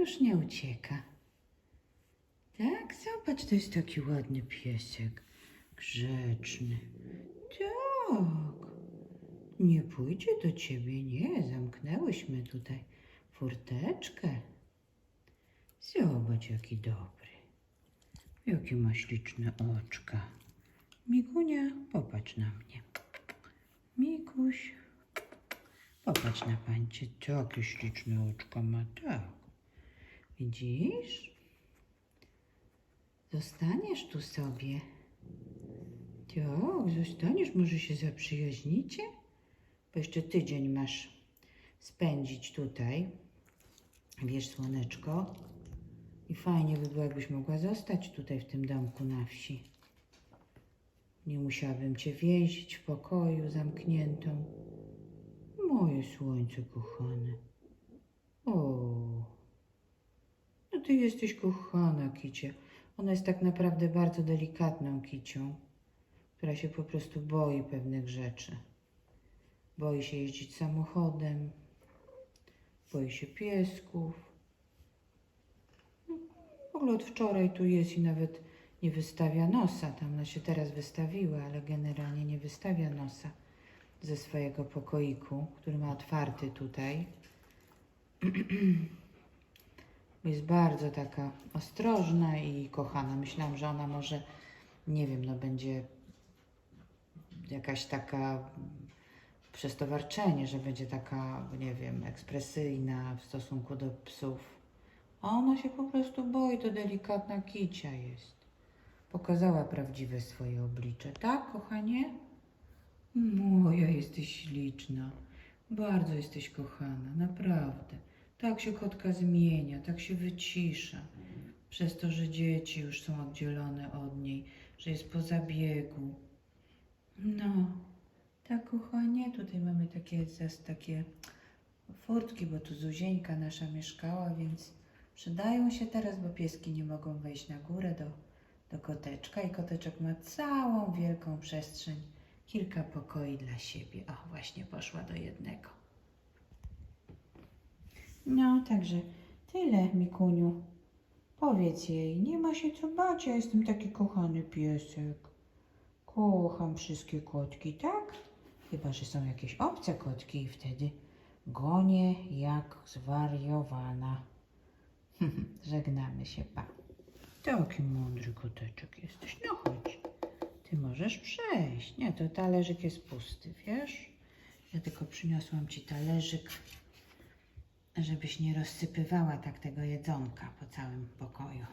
już nie ucieka. Tak, zobacz, to jest taki ładny piesek. Grzeczny. Tak. Nie pójdzie do ciebie, nie. Zamknęłyśmy tutaj furteczkę. Zobacz, jaki dobry. Jakie ma śliczne oczka. Migunia, popatrz na mnie. Mikuś, popatrz na pańcie. Takie śliczne oczka ma, tak. Widzisz? Zostaniesz tu sobie. Tak, zostaniesz, może się zaprzyjaźnicie? Bo jeszcze tydzień masz spędzić tutaj. Wiesz, słoneczko. I fajnie by było, jakbyś mogła zostać tutaj w tym domku na wsi. Nie musiałabym cię więzić w pokoju zamkniętą. Moje słońce kochane. O, no ty jesteś kochana, Kicie. Ona jest tak naprawdę bardzo delikatną kicią, która się po prostu boi pewnych rzeczy. Boi się jeździć samochodem, boi się piesków. W ogóle od wczoraj tu jest i nawet nie wystawia nosa. Tam ona się teraz wystawiła, ale generalnie nie wystawia nosa ze swojego pokoiku, który ma otwarty tutaj. Jest bardzo taka ostrożna i kochana. Myślałam, że ona może, nie wiem, no będzie jakaś taka przez to warczenie, że będzie taka, nie wiem, ekspresyjna w stosunku do psów. A ona się po prostu boi, to delikatna kicia jest. Pokazała prawdziwe swoje oblicze, tak, kochanie? Moja jesteś śliczna. Bardzo jesteś kochana, naprawdę. Tak się kotka zmienia, tak się wycisza. Przez to, że dzieci już są oddzielone od niej, że jest po zabiegu. No, tak kochanie, tutaj mamy takie, takie furtki, bo tu Zuzieńka nasza mieszkała, więc przydają się teraz, bo pieski nie mogą wejść na górę do, do koteczka i koteczek ma całą wielką przestrzeń, kilka pokoi dla siebie. O, właśnie poszła do jednego. No, także tyle, Mikuniu. Powiedz jej, nie ma się co bać, ja jestem taki kochany piesek. Kocham wszystkie kotki, tak? Chyba, że są jakieś obce kotki i wtedy gonię jak zwariowana. Żegnamy się, pa. Taki mądry koteczek jesteś. No chodź. Ty możesz przejść. Nie, to talerzyk jest pusty, wiesz? Ja tylko przyniosłam ci talerzyk, żebyś nie rozsypywała tak tego jedzonka po całym pokoju.